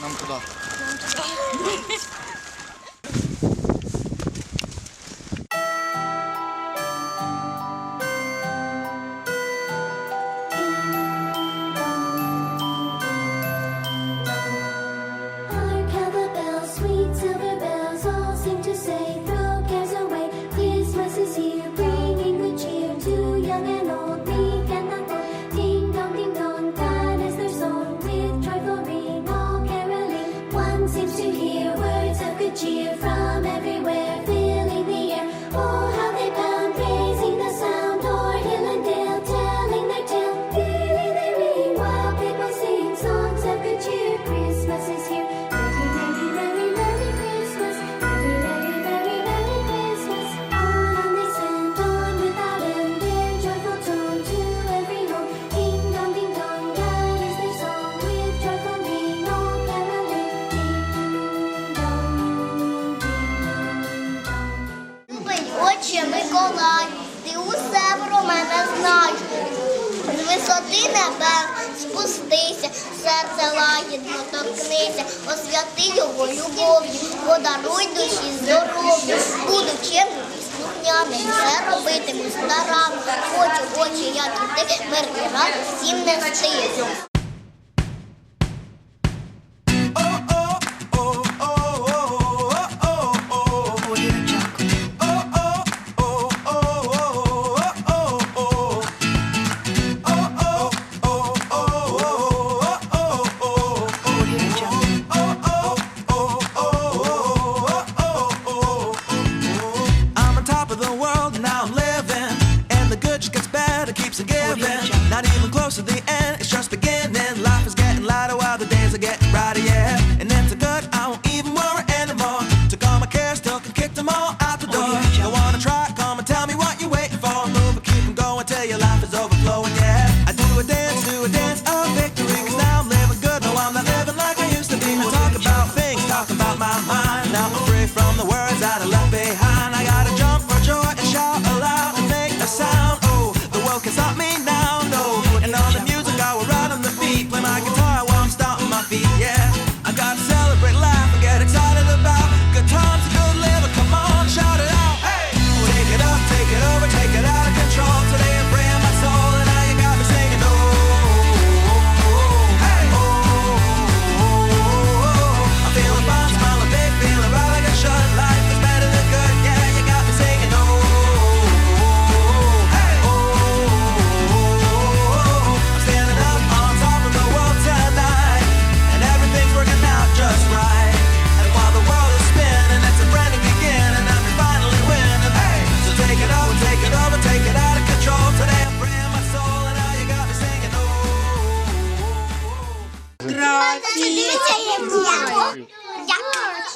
Нам куда? Нам туда. seems to hear words of good cheer from everywhere. Отче Миколай, ти усе про мене знаєш. З висоти небес спустися, серце лагідно торкнися, освяти його любов'ю, подаруй душі здоров'я, буду чимось слухняним, все робитиму старанно, хочу, очі, як і ти, мир і радість всім нести.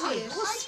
我去